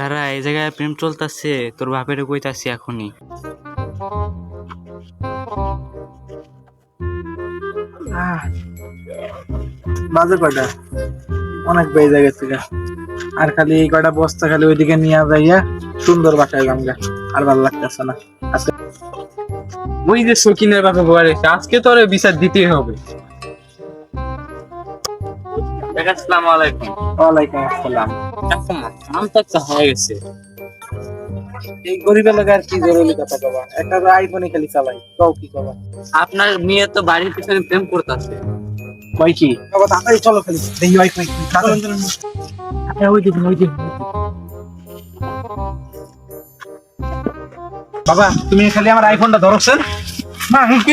তারা এই জায়গায় প্রেম চলতেছে তোর বাপের কইতাছি এখনই। বাজে কয়টা? অনেক বেজে গেছে গা। আর খালি এই কয়টা বস্তা খালি ওইদিকে নিয়ে যাইয়া সুন্দর বাসায় গামগা আর ভালো লাগতেছে না। আজকে ওই যে সকিনের বাপে বলে আজকে তোর বিচার দিতেই হবে। আসসালামু আলাইকুম ওয়ালাইকুম আসসালাম নাম তো হয়ে গেছে এই গরিব কি জরুরি কথা কবা একটা আইফোনে খালি চালাই কি কবা আপনার মেয়ে তো বাড়ির পিছনে প্রেম করতেছে কই কি বাবা তাড়াতাড়ি চলো খালি দেখি ওয়াইফাই ওই দিন ওই দিন বাবা তুমি খালি আমার আইফোনটা ধরছেন না কি